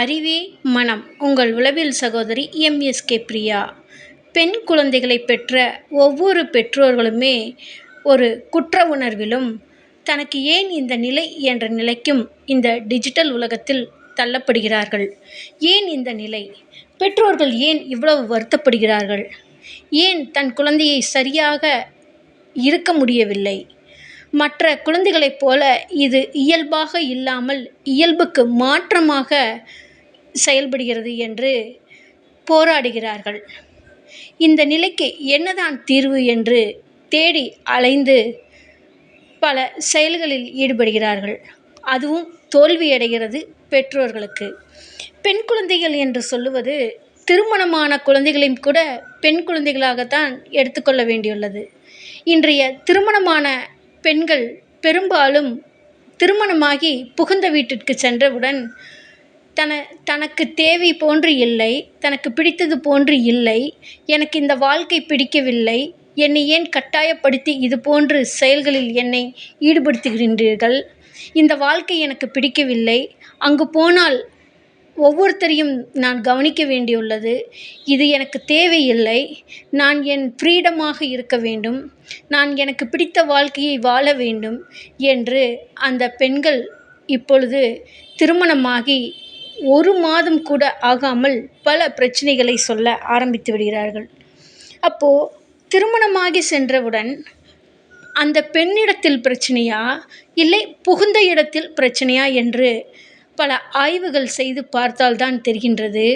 அறிவே மனம். உங்கள் உளவியல் சகோதரி எம்எஸ்கே பிரியா. பெண் குழந்தைகளை பெற்ற ஒவ்வொரு பெற்றோர்களுமே ஒரு குற்ற உணர்விலும் தனக்கு ஏன் இந்த நிலை என்ற நிலைக்கும் இந்த டிஜிட்டல் உலகத்தில் தள்ளப்படுகிறார்கள்? ஏன் இந்த நிலை? பெற்றோர்கள் ஏன் இவ்வளவு வருத்தப்படுகிறார்கள்? ஏன் தன் குழந்தையை சரியாக இருக்க முடியவில்லை? மற்ற குழந்தைகளைப் போல இது இயல்பாக இல்லாமல் இயல்புக்கு மாற்றமாக செயல்படுகிறது என்று போராடுகிறார்கள். இந்த நிலைக்கு என்னதான் தீர்வு என்று தேடி அலைந்து பல செயல்களில் ஈடுபடுகிறார்கள். அதுவும் தோல்வியடைகிறது பெற்றோர்களுக்கு. பெண் குழந்தைகள் என்று சொல்லுவது திருமணமான குழந்தைகளையும் கூட பெண் குழந்தைகளாகத்தான் எடுத்துக்கொள்ள வேண்டியுள்ளது. இன்றைய திருமணமான பெண்கள் பெரும்பாலும் திருமணமாகி புகுந்த வீட்டிற்கு சென்றவுடன் தன தனக்கு தேவை போன்று இல்லை தனக்கு பிடித்தது போன்று இல்லை எனக்கு இந்த வாழ்க்கை பிடிக்கவில்லை என்னை ஏன் கட்டாயப்படுத்தி இது போன்று செயல்களில் என்னை ஈடுபடுத்துகின்றீர்கள்? இந்த வாழ்க்கை எனக்கு பிடிக்கவில்லை அங்கு போனால் ஒவ்வொருத்தரையும் நான் கவனிக்க வேண்டியுள்ளது. இது எனக்கு தேவையில்லை. நான் என் ஃப்ரீடமாக இருக்க வேண்டும். நான் எனக்கு பிடித்த வாழ்க்கையை வாழ வேண்டும் என்று அந்த பெண்கள் இப்பொழுது திருமணமாகி ஒரு மாதம் கூட ஆகாமல் பல பிரச்சனைகளை சொல்ல ஆரம்பித்து விடுகிறார்கள். அப்போது திருமணமாகி சென்றவுடன் அந்த பெண்ணிடத்தில் பிரச்சனையா? இல்லை புகுந்த இடத்தில் பிரச்சனையா என்று பல ஆய்வுகள் செய்து பார்த்தால்தான் தெரிகின்றது.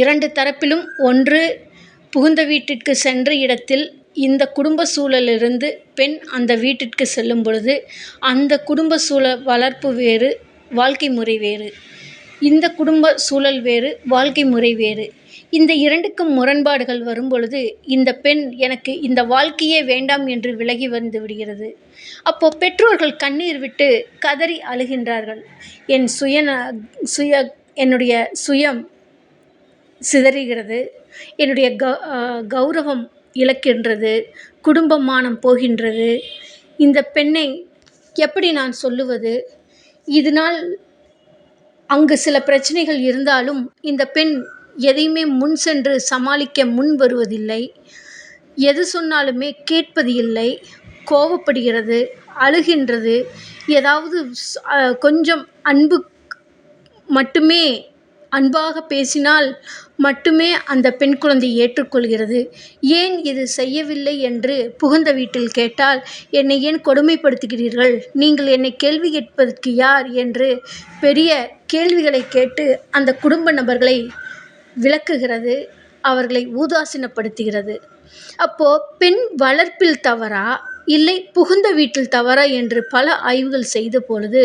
இரண்டு தரப்பிலும் ஒன்று புகுந்த வீட்டிற்கு சென்ற இடத்தில் இந்த குடும்ப சூழலிலிருந்து பெண் அந்த வீட்டிற்கு செல்லும் பொழுது அந்த குடும்ப சூழல் வளர்ப்பு வேறு வாழ்க்கை முறை வேறு. இந்த குடும்ப சூழல் வேறு வாழ்க்கை முறை வேறு. இந்த இரண்டுக்கும் முரண்பாடுகள் வரும்பொழுது இந்த பெண் எனக்கு இந்த வாழ்க்கையே வேண்டாம் என்று விலகி வந்து விடுகிறது. அப்போ பெற்றோர்கள் கண்ணீர் விட்டு கதறி அழுகின்றார்கள். என் சுய சுய என்னுடைய சுயம் சிதறுகிறது. என்னுடைய க கௌரவம் இழக்கின்றது. குடும்ப மானம் போகின்றது. இந்த பெண்ணை எப்படி நான் சொல்லுவது? இதனால் அங்கு சில பிரச்சனைகள் இருந்தாலும் இந்த பெண் எதையுமே முன் சென்று சமாளிக்க முன் வருவதில்லை. எது சொன்னாலுமே கேட்பது இல்லை. கோவப்படுகிறது அழுகின்றது. ஏதாவது கொஞ்சம் அன்பு மட்டுமே அன்பாக பேசினால் மட்டுமே அந்த பெண் குழந்தை ஏற்றுக்கொள்கிறது. ஏன் இது செய்யவில்லை என்று புகுந்த வீட்டில் கேட்டால் என்னை ஏன் கொடுமைப்படுத்துகிறீர்கள்? நீங்கள் என்னை கேள்வி கேட்பதற்கு யார்? என்று பெரிய கேள்விகளை கேட்டு அந்த குடும்ப நபர்களை விளக்குகிறது அவர்களை ஊதாசீனப்படுத்துகிறது. அப்போது பெண் வளர்ப்பில் தவறா? இல்லை புகுந்த வீட்டில் தவறா என்று பல ஆய்வுகள் செய்த பொழுது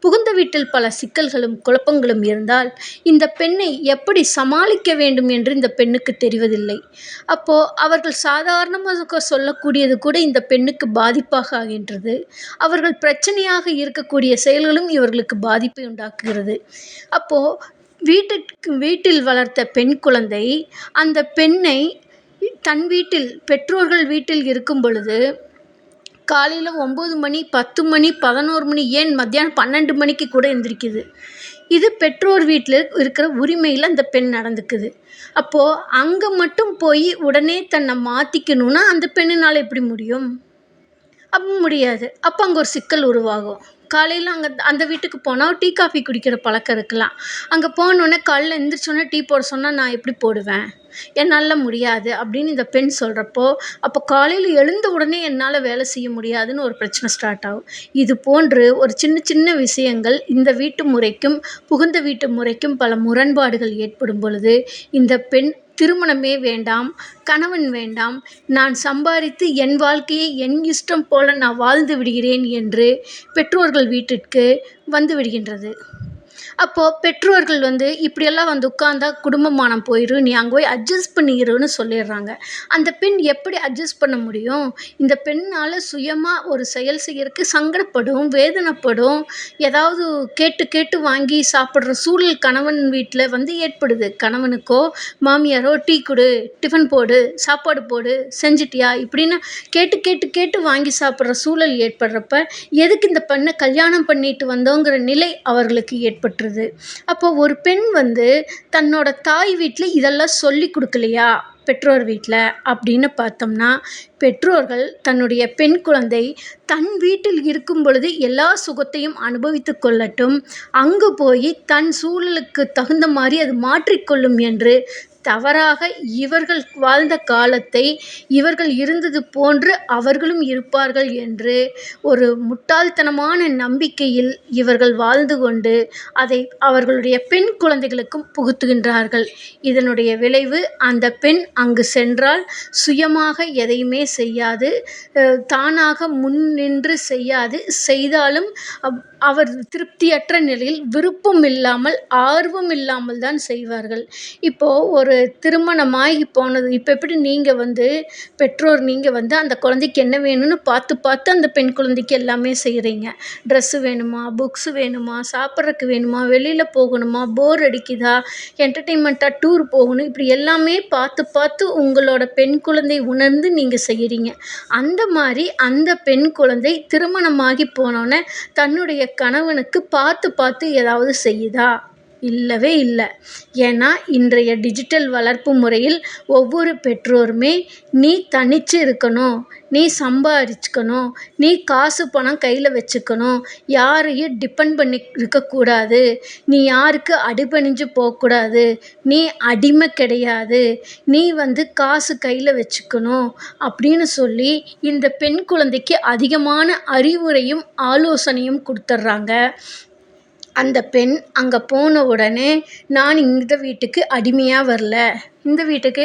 புகுந்த வீட்டில் பல சிக்கல்களும் குழப்பங்களும் இருந்தால் இந்த பெண்ணை எப்படி சமாளிக்க வேண்டும் என்று இந்த பெண்ணுக்கு தெரிவதில்லை. அப்போது அவர்கள் சாதாரணமாக சொல்லக்கூடியது கூட இந்த பெண்ணுக்கு பாதிப்பாக ஆகின்றது. அவர்கள் பிரச்சனையாக இருக்கக்கூடிய செயல்களும் இவர்களுக்கு பாதிப்பை உண்டாக்குகிறது. அப்போது வீட்டிற்கு வீட்டில் வளர்த்த பெண் குழந்தை அந்த பெண்ணை தன் வீட்டில் பெற்றோர்கள் வீட்டில் இருக்கும் பொழுது காலையில் ஒம்பது மணி பத்து மணி பதினோரு மணி ஏன் மத்தியானம் பன்னெண்டு மணிக்கு கூட எழுந்திரிக்குது இது பெற்றோர் வீட்டில் இருக்கிற உரிமையில் அந்த பெண் நடந்துக்குது. அப்போது அங்கே மட்டும் போய் உடனே தன்னை மாற்றிக்கணுன்னா அந்த பெண்ணினால் எப்படி முடியும்? அப்போ முடியாது. அப்போ அங்கே ஒரு சிக்கல் உருவாகும். காலையில் அங்கே அந்த வீட்டுக்கு போனால் டீ காஃபி குடிக்கிற பழக்கம் இருக்கலாம். அங்கே போனோடனே காலைல எந்திரிச்சோடனே டீ போட சொன்னால் நான் எப்படி போடுவேன்? என்னால் முடியாது அப்படின்னு இந்த பெண் சொல்கிறப்போ அப்போ காலையில் எழுந்த உடனே என்னால் வேலை செய்ய முடியாதுன்னு ஒரு பிரச்சனை ஸ்டார்ட் ஆகும். இது போன்று ஒரு சின்ன சின்ன விஷயங்கள் இந்த வீட்டு முறைக்கும் புகுந்த வீட்டு முறைக்கும் பல முரண்பாடுகள் ஏற்படும் பொழுது இந்த பெண் திருமணமே வேண்டாம் கணவன் வேண்டாம். நான் சம்பாதித்து என் வாழ்க்கையை என் இஷ்டம் போல நான் வாழ்ந்து விடுகிறேன் என்று பெற்றோர்கள் வீட்டிற்கு வந்து விடுகின்றது. அப்போது பெற்றோர்கள் வந்து இப்படியெல்லாம் வந்து உட்காந்தா குடும்பமானம் போயிடும் நீ அங்கே போய் அட்ஜஸ்ட் பண்ணிடுன்னு சொல்லிடுறாங்க. அந்த பெண் எப்படி அட்ஜஸ்ட் பண்ண முடியும்? இந்த பெண்ணால் சுயமாக ஒரு செயல் செய்யறதுக்கு சங்கடப்படும் வேதனைப்படும் ஏதாவது கேட்டு கேட்டு வாங்கி சாப்பிட்ற சூழல் கணவன் வீட்டில் வந்து ஏற்படுது. கணவனுக்கோ மாமியாரோ டீ கொடு டிஃபன் போடு சாப்பாடு போடு செஞ்சிட்டியா? இப்படின்னு கேட்டு கேட்டு கேட்டு வாங்கி சாப்பிட்ற சூழல் ஏற்படுறப்ப எதுக்கு இந்த பெண்ணை கல்யாணம் பண்ணிட்டு வந்தோங்கிற நிலை அவர்களுக்கு ஏற்பட்டு பண்ணுறது அப்போ ஒரு பெண் வந்து தன்னோட தாய் வீட்டில் இதெல்லாம் சொல்லி கொடுக்கலையா? பெற்றோர் வீட்டில் அப்படின்னு பார்த்தோம்னா பெற்றோர்கள் தன்னுடைய பெண் குழந்தை தன் வீட்டில் இருக்கும் பொழுது எல்லா சுகத்தையும் அனுபவித்து கொள்ளட்டும். அங்கு போய் தன் சூழலுக்கு தகுந்த மாதிரி அது மாற்றிக்கொள்ளும் என்று தவறாக இவர்கள் வாழ்ந்த காலத்தை இவர்கள் இருந்தது போன்று அவர்களும் இருப்பார்கள் என்று ஒரு முட்டாள்தனமான நம்பிக்கையில் இவர்கள் வாழ்ந்து கொண்டு அதை அவர்களுடைய பெண் குழந்தைகளுக்கும் புகுத்துகின்றார்கள். இதனுடைய விளைவு அந்த பெண் அங்கு சென்றால் சுயமாக எதையுமே செய்யாது தானாக முன் நின்று செய்யாது. செய்தாலும் அவர் திருப்தியற்ற நிலையில் விருப்பம் இல்லாமல் ஆர்வம் இல்லாமல் தான் செய்வார்கள். இப்போது ஒரு திருமணமாகி போனது இப்போ எப்படி நீங்கள் வந்து பெற்றோர் நீங்கள் வந்து அந்த குழந்தைக்கு என்ன வேணும்னு பார்த்து பார்த்து அந்த பெண் குழந்தைக்கு எல்லாமே செய்கிறீங்க ட்ரெஸ்ஸு வேணுமா புக்ஸு வேணுமா சாப்பிட்றக்கு வேணுமா வெளியில் போகணுமா போர் அடிக்குதா என்டர்டெயின்மெண்ட்டாக டூர் போகணும் இப்படி எல்லாமே பார்த்து பார்த்து உங்களோட பெண் குழந்தை உணர்ந்து நீங்கள் செய்கிறீங்க அந்த மாதிரி அந்த பெண் குழந்தை திருமணமாகி போனோன்னே தன்னுடைய கணவனுக்கு பார்த்து பார்த்து ஏதாவது செய்யுதா? இல்லவே இல்லை. ஏன்னா இன்றைய டிஜிட்டல் வளர்ப்பு முறையில் ஒவ்வொரு பெற்றோருமே நீ தனிச்சு இருக்கணும் நீ சம்பாரிச்சுக்கணும் நீ காசு பணம் கையில் வச்சுக்கணும் யாரையும் டிபெண்ட் பண்ணி இருக்கக்கூடாது நீ யாருக்கு அடிபணிஞ்சு போகக்கூடாது நீ அடிமை கிடையாது நீ வந்து காசு கையில் வச்சுக்கணும் அப்படின்னு சொல்லி இந்த பெண் குழந்தைக்கு அதிகமான அறிவுரையும் ஆலோசனையும் கொடுத்துட்றாங்க அந்த பெண் அங்கே போன உடனே நான் இந்த வீட்டுக்கு அடிமையாக வரல. இந்த வீட்டுக்கு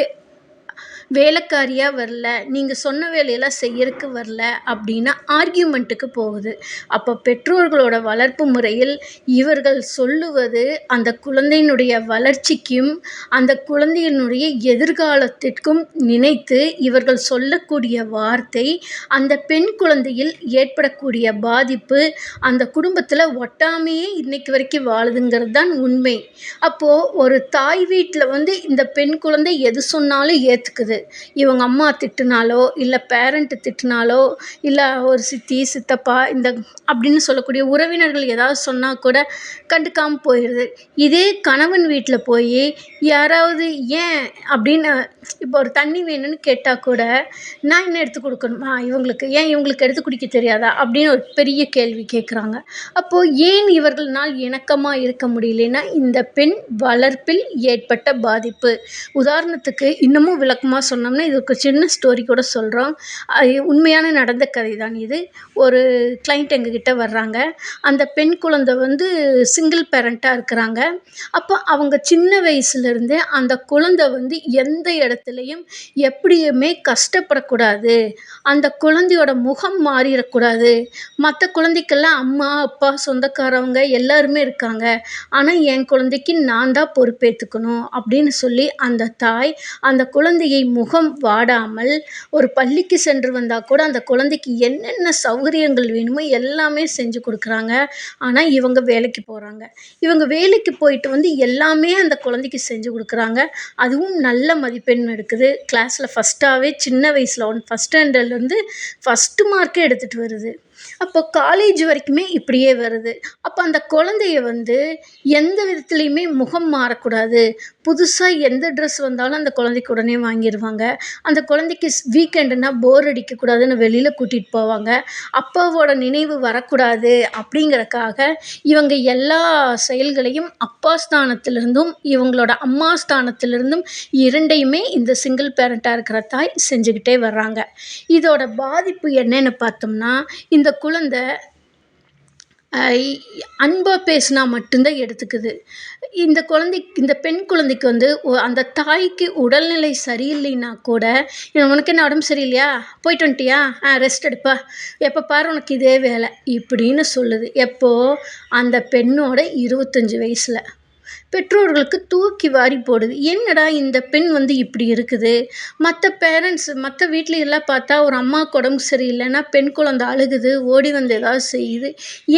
வேலைக்காரியாக வரல நீங்கள் சொன்ன வேலையெல்லாம் செய்யறதுக்கு வரல அப்படின்னா ஆர்கியூமெண்ட்டுக்கு போகுது. அப்போ பெற்றோர்களோட வளர்ப்பு முறையில் இவர்கள் சொல்லுவது அந்த குழந்தையினுடைய வளர்ச்சிக்கும் அந்த குழந்தையினுடைய எதிர்காலத்திற்கும் நினைத்து இவர்கள் சொல்லக்கூடிய வார்த்தை அந்த பெண் குழந்தையில் ஏற்படக்கூடிய பாதிப்பு அந்த குடும்பத்தில் ஒட்டாமையே இன்னைக்கு வரைக்கும் வாழுதுங்கிறது தான் உண்மை. அப்போது ஒரு தாய் வீட்டில் வந்து இந்த பெண் குழந்தை எது சொன்னாலும் ஏற்றுக்குது இவங்க அம்மா திட்டினாலோ இல்லை பேரண்ட்டு திட்டினாலோ இல்லை ஒரு சித்தி சித்தப்பா இந்த அப்படின்னு சொல்லக்கூடிய உறவினர்கள் ஏதாவது சொன்னால் கூட கண்டுக்காமல் போயிடுது இதே கணவன் வீட்டில் போய் யாராவது ஏன் அப்படின்னு இப்போ ஒரு தண்ணி வேணும்னு கேட்டால் கூட நான் என்ன எடுத்து கொடுக்கணுமா? இவங்களுக்கு ஏன் இவங்களுக்கு எடுத்து குடிக்க தெரியாதா? அப்படின்னு ஒரு பெரிய கேள்வி கேட்குறாங்க அப்போது ஏன் இவர்களால் இணக்கமாக இருக்க முடியலன்னா இந்த பெண் வளர்ப்பில் ஏற்பட்ட பாதிப்பு. உதாரணத்துக்கு இன்னமும் விளக்கமாக சொன்னோம்னா இதுக்கு சின்ன ஸ்டோரி கூட சொல்கிறோம் உண்மையான நடந்த கதை தான் இது. ஒரு கிளைண்ட் எங்ககிட்ட வர்றாங்க. அந்த பெண் குழந்தை வந்து சிங்கிள் பேரண்ட்டாக இருக்கிறாங்க. அப்போ அவங்க சின்ன வயசுலேருந்தே அந்த குழந்தை வந்து எந்த இடத்துலையும் எப்படியுமே கஷ்டப்படக்கூடாது. அந்த குழந்தையோட முகம் மாறிடக்கூடாது. மற்ற குழந்தைக்கெல்லாம் அம்மா அப்பா சொந்தக்காரவங்க எல்லாருமே இருக்காங்க. ஆனால் என் குழந்தைக்கு நான் தான் பொறுப்பேற்றுக்கணும் அப்படின்னு சொல்லி அந்த தாய் அந்த குழந்தையை முகம் வாடாமல் ஒரு பள்ளிக்கு சென்று வந்தால் கூட அந்த குழந்தைக்கு என்னென்ன சௌகரியங்கள் வேணுமோ எல்லாமே செஞ்சு கொடுக்குறாங்க. ஆனால் இவங்க வேலைக்கு போகிறாங்க இவங்க வேலைக்கு போயிட்டு வந்து எல்லாமே அந்த குழந்தைக்கு செஞ்சு கொடுக்குறாங்க. அதுவும் நல்ல மதிப்பெண் எடுக்குது. கிளாஸில் ஃபஸ்ட்டாகவே சின்ன வயசில் ஒன் ஃபஸ்ட் ஸ்டாண்டர்ட்லேருந்து ஃபஸ்ட்டு மார்க்கே எடுத்துகிட்டு வருது. அப்போ காலேஜ் வரைக்குமே இப்படியே வருது. அப்போ அந்த குழந்தைய வந்து எந்த விதத்துலேயுமே முகம் மாறக்கூடாது. புதுசாக எந்த ட்ரெஸ் வந்தாலும் அந்த குழந்தைக்கு உடனே வாங்கிடுவாங்க அந்த குழந்தைக்கு வீக்கெண்டுனா போர் அடிக்கக்கூடாதுன்னு வெளியில் கூட்டிகிட்டு போவாங்க. அப்பாவோட நினைவு வரக்கூடாது அப்படிங்கிறக்காக இவங்க எல்லா செயல்களையும் அப்பா ஸ்தானத்திலிருந்தும் இவங்களோட அம்மா ஸ்தானத்திலிருந்தும் இரண்டையுமே இந்த சிங்கிள் பேரண்ட்டாக இருக்கிற தாய் செஞ்சுக்கிட்டே வர்றாங்க. இதோட பாதிப்பு என்னன்னு பார்த்தோம்னா இந்த குழந்தை அன்பாக பேசினா மட்டும்தான் எடுத்துக்குது. இந்த குழந்தைக்கு இந்த பெண் குழந்தைக்கு வந்து அந்த தாய்க்கு உடல்நிலை சரியில்லைன்னா கூட உனக்கு என்ன உடம்பு சரியில்லையா? போயிட்டு வந்துட்டியா? ஆ ரெஸ்ட் எடுப்பா. எப்போ பாரு உனக்கு இதே வேலை. இப்படின்னு சொல்லுது. எப்போது அந்த பெண்ணோட இருபத்தஞ்சி வயசில். பெற்றோர்களுக்கு தூக்கி வாரி போடுது. என்னடா இந்த பெண் வந்து இப்படி இருக்குது? மற்ற பேரண்ட்ஸ் மற்ற வீட்டில எல்லாம் பார்த்தா ஒரு அம்மாவுக்கு உடம்பு சரியில்லைன்னா பெண் குழந்தை அழுகுது ஓடி வந்து ஏதாவது செய்யுது.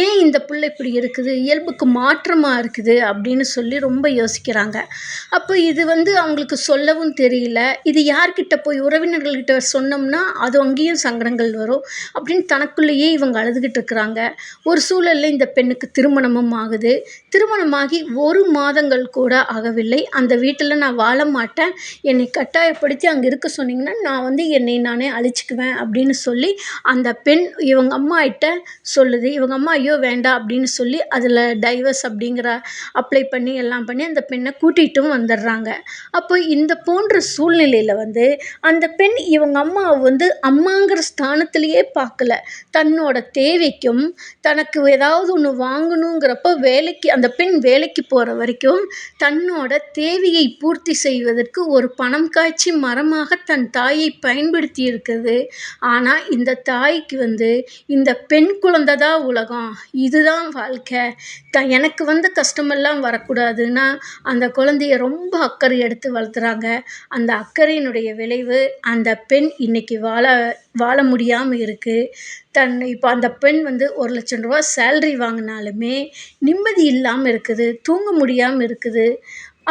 ஏன் இந்த பிள்ளை இப்படி இருக்குது? இயல்புக்கு மாற்றமாக இருக்குது அப்படின்னு சொல்லி ரொம்ப யோசிக்கிறாங்க. அப்போ இது வந்து அவங்களுக்கு சொல்லவும் தெரியல. இது யார்கிட்ட போய் உறவினர்கள்கிட்ட சொன்னோம்னா அது அங்கேயும் சங்கடங்கள் வரும் அப்படின்னு தனக்குள்ளேயே இவங்க அழுதுகிட்டு இருக்கிறாங்க. ஒரு சூழலில் இந்த பெண்ணுக்கு திருமணமும் ஆகுது. திருமணமாகி ஒரு மாதம் மாதங்கள் கூட ஆகவில்லை. அந்த வீட்டில் நான் வாழ மாட்டேன். என்னை கட்டாயப்படுத்தி அங்கே இருக்க சொன்னீங்கன்னா நான் வந்து என்னை நானே அழிச்சிக்குவேன் அப்படின்னு சொல்லி அந்த பெண் இவங்க அம்மாகிட்ட சொல்லுது. இவங்க அம்மா ஐயோ வேண்டாம் அப்படின்னு சொல்லி அதில் டைவர்ஸ் அப்படிங்கிற அப்ளை பண்ணி எல்லாம் பண்ணி அந்த பெண்ணை கூட்டிகிட்டும் வந்துடுறாங்க. அப்போ இந்த போன்ற சூழ்நிலையில் வந்து அந்த பெண் இவங்க அம்மாவை வந்து அம்மாங்கிற ஸ்தானத்திலேயே பார்க்கல. தன்னோட தேவைக்கும் தனக்கு ஏதாவது ஒன்று வாங்கணுங்கிறப்போ வேலைக்கு அந்த பெண் வேலைக்கு போகிற வரைக்கும் தன்னோட தேவையை பூர்த்தி செய்வதற்கு ஒரு பணம் காய்ச்சி மரமாக தன் தாயை பயன்படுத்தி இருக்குது ஆனால் இந்த தாய்க்கு வந்து இந்த பெண் குழந்தை தான் உலகம். இதுதான் வாழ்க்கை. த எனக்கு வந்த கஷ்டமெல்லாம் வரக்கூடாதுன்னா அந்த குழந்தைய ரொம்ப அக்கறை எடுத்து வளர்த்துறாங்க. அந்த அக்கறையினுடைய விளைவு அந்த பெண் இன்னைக்கு வாழ வாழ முடியாமல் இருக்குது தன் இப்போ அந்த பெண் வந்து ஒரு லட்சம் ரூபா சேல்ரி வாங்கினாலுமே நிம்மதி இல்லாமல் இருக்குது தூங்க முடியாமல் இருக்குது.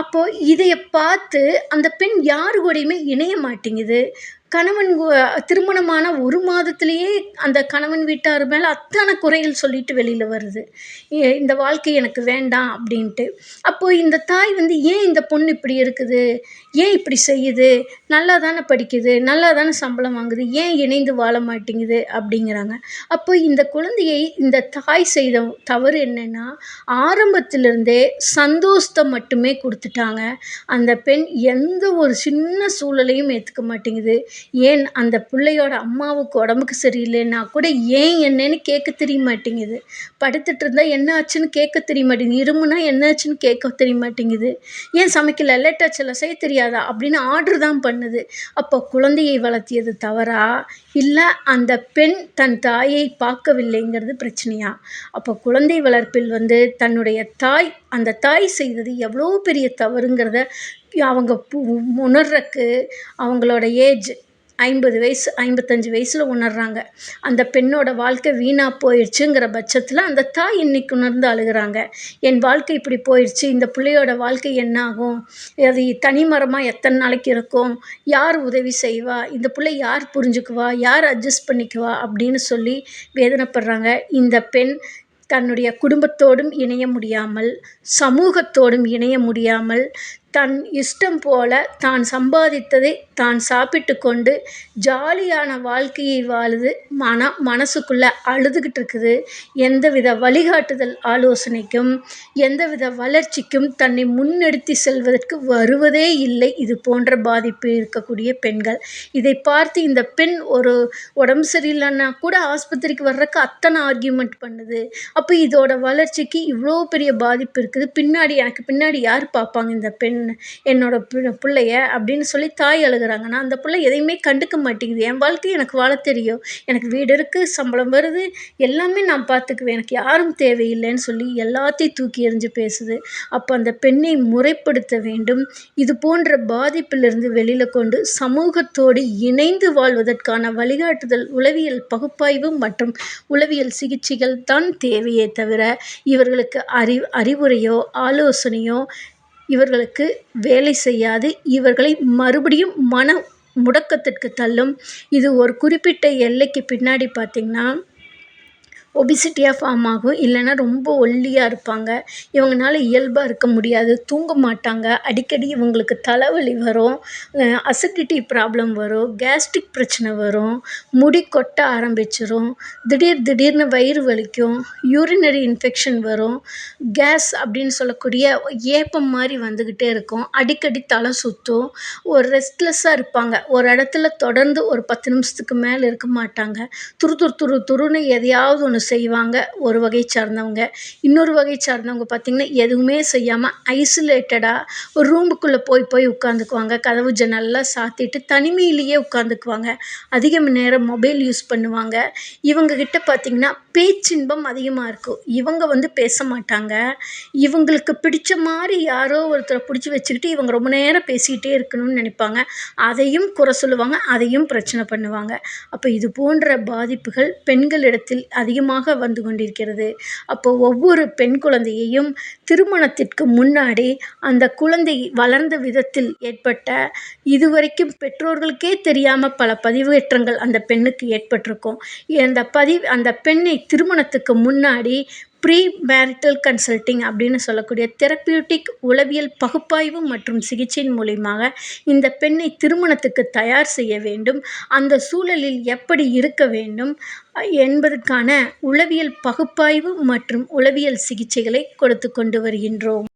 அப்போது இதைய பார்த்து அந்த பெண் யாரு கூடயுமே இணைய மாட்டேங்குது. கணவன் திருமணமான ஒரு மாதத்திலேயே அந்த கணவன் வீட்டார் மேலே அத்தனை குறைகள் சொல்லிட்டு வெளியில் வருது. இந்த வாழ்க்கை எனக்கு வேண்டாம் அப்படின்ட்டு. அப்போது இந்த தாய் வந்து ஏன் இந்த பொண்ணு இப்படி இருக்குது? ஏன் இப்படி செய்யுது? நல்லா தானே படிக்குது நல்லா தானே சம்பளம் வாங்குது ஏன் இணைந்து வாழ மாட்டேங்குது அப்படிங்கிறாங்க. அப்போ இந்த குழந்தையை இந்த தாய் செய்த தவறு என்னென்னா ஆரம்பத்திலிருந்தே சந்தோஷத்தை மட்டுமே கொடுத்துட்டாங்க. அந்த பெண் எந்த ஒரு சின்ன சூழலையும் ஏற்றுக்க மாட்டேங்குது. ஏன் அந்த பிள்ளையோட அம்மாவுக்கு உடம்புக்கு சரியில்லைன்னா கூட ஏன் என்னன்னு கேட்க தெரிய மாட்டேங்குது. படுத்துட்டு இருந்தால் என்ன ஆச்சுன்னு கேட்க தெரிய மாட்டேங்குது. இருமுன்னா என்ன ஆச்சுன்னு கேட்க தெரிய மாட்டேங்குது. ஏன் சமைக்கல? லேட்டாச்சில் செய்ய தெரியாதா? அப்படின்னு ஆர்டர் தான் பண்ணுது. அப்போ குழந்தையை வளர்த்தியது தவறா? இல்லை அந்த பெண் தன் தாயை பார்க்கவில்லைங்கிறது பிரச்சனையா? அப்போ குழந்தை வளர்ப்பில் வந்து தன்னுடைய தாய் அந்த தாய் செய்தது எவ்வளோ பெரிய தவறுங்கிறத அவங்க உணர்றக்கு அவங்களோட ஏஜ் ஐம்பது வயசு ஐம்பத்தஞ்சு வயசில் உணர்றாங்க. அந்த பெண்ணோட வாழ்க்கை வீணாக போயிடுச்சுங்கிற பட்சத்தில் அந்த தாய் இன்னைக்கு உணர்ந்து அழுகிறாங்க. என் வாழ்க்கை இப்படி போயிடுச்சு இந்த பிள்ளையோட வாழ்க்கை என்ன ஆகும் அது தனிமரமாக எத்தனை நாளைக்கு இருக்கும்? யார் உதவி செய்வா? இந்த பிள்ளை யார் புரிஞ்சுக்குவா? யார் அட்ஜஸ்ட் பண்ணிக்குவா? அப்படின்னு சொல்லி வேதனைப்படுறாங்க. இந்த பெண் தன்னுடைய குடும்பத்தோடும் இணைய முடியாமல் சமூகத்தோடும் இணைய முடியாமல் தன் இஷ்டம் போல தான் சம்பாதித்ததை தான் சாப்பிட்டு கொண்டு ஜாலியான வாழ்க்கையை வாழுது மன மனசுக்குள்ளே அழுதுகிட்டு இருக்குது. எந்தவித வழிகாட்டுதல் ஆலோசனைக்கும் எந்தவித வளர்ச்சிக்கும் தன்னை முன்னெடுத்து செல்வதற்கு வருவதே இல்லை. இது போன்ற பாதிப்பு இருக்கக்கூடிய பெண்கள். இதை பார்த்து இந்த பெண் ஒரு உடம்பு சரியில்லைன்னா கூட ஆஸ்பத்திரிக்கு வர்றதுக்கு அத்தனை ஆர்கியூமெண்ட் பண்ணுது. அப்போ இதோட வளர்ச்சிக்கு இவ்வளோ பெரிய பாதிப்பு இருக்குது. பின்னாடி எனக்கு பின்னாடி யார் பார்ப்பாங்க இந்த பெண்? என்னோட பிள்ளைய அப்படின்னு சொல்லி தாய் அழுகிறாங்கன்னா அந்த பிள்ளை எதையுமே கண்டுக்க மாட்டேங்குது. என் வாழ்க்கையை எனக்கு வாழ தெரியும். எனக்கு வீடு இருக்குது சம்பளம் வருது எல்லாமே நான் பார்த்துக்குவேன். எனக்கு யாரும் தேவையில்லைன்னு சொல்லி எல்லாத்தையும் தூக்கி எறிஞ்சு பேசுது. அப்போ அந்த பெண்ணை முறைப்படுத்த வேண்டும். இது போன்ற பாதிப்பிலிருந்து வெளியில் கொண்டு சமூகத்தோடு இணைந்து வாழ்வதற்கான வழிகாட்டுதல் உளவியல் பகுப்பாய்வு மற்றும் உளவியல் சிகிச்சைகள் தான் தேவையே தவிர இவர்களுக்கு அறி அறிவுரையோ ஆலோசனையோ இவர்களுக்கு வேலை செய்யாது. இவர்களை மறுபடியும் மன முடக்கத்திற்கு தள்ளும். இது ஒரு குறிப்பிட்ட எல்லைக்கு பின்னாடி பார்த்திங்கன்னா ஒபிசிட்டியாக ஃபார்ம் ஆகும். இல்லைன்னா ரொம்ப ஒல்லியாக இருப்பாங்க. இவங்கனால இயல்பாக இருக்க முடியாது. தூங்க மாட்டாங்க. அடிக்கடி இவங்களுக்கு தலைவலி வரும். அசிடிட்டி ப்ராப்ளம் வரும். கேஸ்ட்ரிக் பிரச்சனை வரும். முடி கொட்ட ஆரம்பிச்சிடும் திடீர் திடீர்னு வயிறு வலிக்கும். யூரினரி இன்ஃபெக்ஷன் வரும். கேஸ் அப்படின்னு சொல்லக்கூடிய ஏப்பம் மாதிரி வந்துக்கிட்டே இருக்கும். அடிக்கடி தலை சுற்றும் ஒரு ரெஸ்ட்லெஸ்ஸாக இருப்பாங்க. ஒரு இடத்துல தொடர்ந்து ஒரு பத்து நிமிஷத்துக்கு மேலே இருக்க மாட்டாங்க. துரு துரு துரு துருன்னு எதையாவது ஒன்று செய்வாங்க ஒரு வகை சார்ந்தவங்க. இன்னொரு வகை சார்ந்தவங்க பார்த்திங்கன்னா எதுவுமே செய்யாமல் ஐசோலேட்டடாக ஒரு ரூமுக்குள்ளே போய் போய் உட்காந்துக்குவாங்க கதவு ஜன்னல்லாம் சாத்திட்டு தனிமையிலேயே உட்காந்துக்குவாங்க அதிக நேரம் மொபைல் யூஸ் பண்ணுவாங்க. இவங்கக்கிட்ட பார்த்திங்கன்னா பேச்சின்பம் அதிகமாக இருக்கும் இவங்க வந்து பேச மாட்டாங்க. இவங்களுக்கு பிடிச்ச மாதிரி யாரோ ஒருத்தரை பிடிச்சி வச்சுக்கிட்டு இவங்க ரொம்ப நேரம் பேசிக்கிட்டே இருக்கணும்னு நினைப்பாங்க. அதையும் குறை சொல்லுவாங்க அதையும் பிரச்சனை பண்ணுவாங்க. அப்போ இது போன்ற பாதிப்புகள் பெண்களிடத்தில் அதிகமாக வந்து கொண்டிருக்கிறது. அப்போ ஒவ்வொரு பெண் குழந்தையையும் திருமணத்திற்கு முன்னாடி அந்த குழந்தை வளர்ந்த விதத்தில் ஏற்பட்ட இதுவரைக்கும் பெற்றோர்களுக்கே தெரியாமல் பல பதிவேற்றங்கள் அந்த பெண்ணுக்கு ஏற்பட்டிருக்கும். அந்த பதிவு அந்த பெண்ணை திருமணத்துக்கு முன்னாடி ப்ரீ மேரிட்டல் கன்சல்ட்டிங் அப்படின்னு சொல்லக்கூடிய தெரப்பியூட்டிக் உளவியல் பகுப்பாய்வு மற்றும் சிகிச்சையின் மூலியமாக இந்த பெண்ணை திருமணத்துக்கு தயார் செய்ய வேண்டும். அந்த சூழலில் எப்படி இருக்க வேண்டும் என்பதற்கான உளவியல் பகுப்பாய்வு மற்றும் உளவியல் சிகிச்சைகளை கொடுத்து கொண்டு வருகின்றோம்.